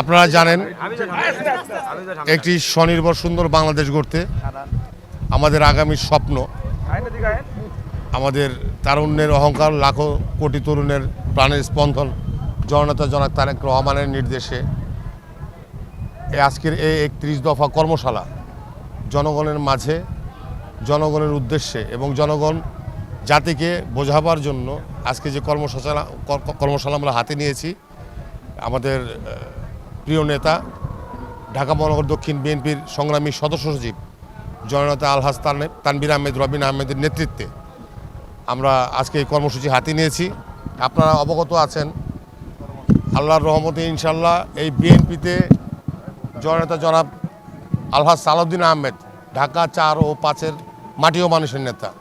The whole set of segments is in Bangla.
আপনারা জানেন একটি স্বনির্ভর সুন্দর বাংলাদেশ গড়তে আমাদের আগামী স্বপ্ন আমাদের তারুণ্যের অহংকার লাখো কোটি তরুণের প্রাণের স্পন্দন জননেতা জনাক তারেক রহমানের নির্দেশে আজকের এই একত্রিশ দফা কর্মশালা জনগণের মাঝে জনগণের উদ্দেশ্যে এবং জনগণ জাতিকে বোঝাবার জন্য আজকে যে কর্মশালা কর- কর্মশালা আমরা হাতে নিয়েছি আমাদের প্রিয় নেতা, ঢাকা মহানগর দক্ষিণ বিএনপির সংগ্রামী সদস্য সচিব জননেতা আলহাজ তান- তানবির আহমেদ, রবিন আহমেদের নেতৃত্বে আমরা আজকে এই কর্মসূচি হাতে নিয়েছি। আপনারা অবগত আছেন, আল্লাহর রহমতে ইনশাল্লাহ এই বিএনপিতে জননেতা জনাব আলহাজ সালাউদ্দিন আহমেদ, ঢাকা চার ও পাঁচের মাটিও মানুষের নেতা।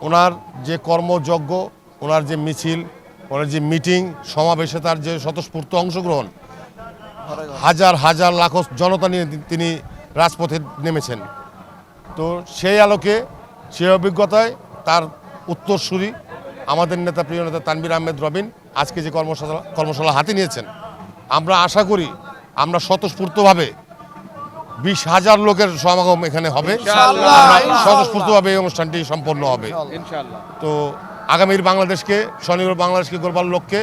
ওনার যে কর্মযজ্ঞ, ওনার যে মিছিল, ওনার যে মিটিং, সমাবেশে তার যে স্বতঃস্ফূর্ত অংশগ্রহণ হাজার হাজার লাখো জনতা নিয়ে তিনি রাজপথে নেমেছেন। তো সেই আলোকে সেই অভিজ্ঞতায় তার উত্তরসূরি আমাদের নেতা প্রিয় নেতা তানবির আহমেদ রবিন আজকে যে কর্মশালা কর্মশালা হাতে নিয়েছেন আমরা আশা করি আমরা স্বতঃস্ফূর্তভাবে বিশ হাজার লোকের সমাগম এখানে হবে। স্বতঃস্ফূর্তভাবে এই অনুষ্ঠানটি সম্পন্ন হবে। তো আগামীর বাংলাদেশকে স্বনির্ভর বাংলাদেশকে গড়বার লক্ষ্যে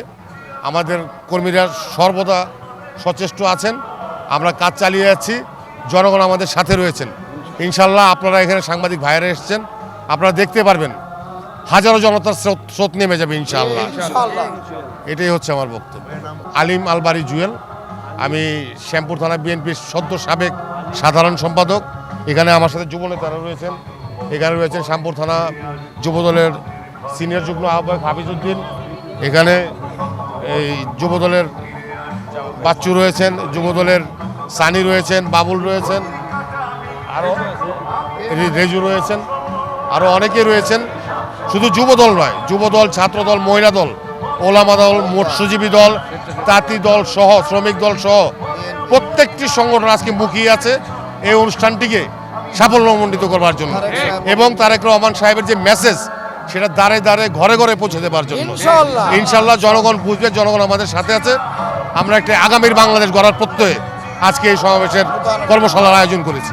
আমাদের কর্মীরা সর্বদা সচেষ্ট আছেন। আমরা কাজ চালিয়ে যাচ্ছি। জনগণ আমাদের সাথে রয়েছেন। ইনশাল্লাহ আপনারা এখানে সাংবাদিক ভাইয়েরা এসেছেন। আপনারা দেখতে পারবেন। হাজারো জনতার স্রোত স্রোত নেমে যাবে ইনশাল্লাহ এটাই হচ্ছে আমার বক্তব্য। আলিম আলবারি জুয়েল আমি শ্যামপুর থানা বিএনপির সদ্য সাবেক সাধারণ সম্পাদক। এখানে আমার সাথে যুব নেতারা রয়েছেন। এখানে রয়েছেন শ্যামপুর থানা যুবদলের সিনিয়র যুগ্ম আহ্বায়ক হাফিজউদ্দিন। এখানে এই যুবদলের বাচ্চু রয়েছেন যুবদলের সানি রয়েছেন বাবুল রয়েছেন আরও রেজু রয়েছেন আরও অনেকে রয়েছেন। শুধু যুবদল নয় যুবদল ছাত্রদল মহিলা দল ওলামা দল মৎস্যজীবী দল তাঁতি দল সহ শ্রমিক দল সহ প্রত্যেকটি সংগঠন আজকে মুখিয়ে আছে এই অনুষ্ঠানটিকে সাফল্যমণ্ডিত করবার জন্য। এবং তারেক রহমান সাহেবের যে মেসেজ সেটা দাঁড়ে দাঁড়ে ঘরে ঘরে পৌঁছে দেবার জন্য। ইনশাল্লাহ জনগণ বুঝবে জনগণ আমাদের সাথে আছে। আমরা একটা আগামীর বাংলাদেশ গড়ার প্রত্যয়ে আজকে এই সমাবেশের কর্মশালার আয়োজন করেছি।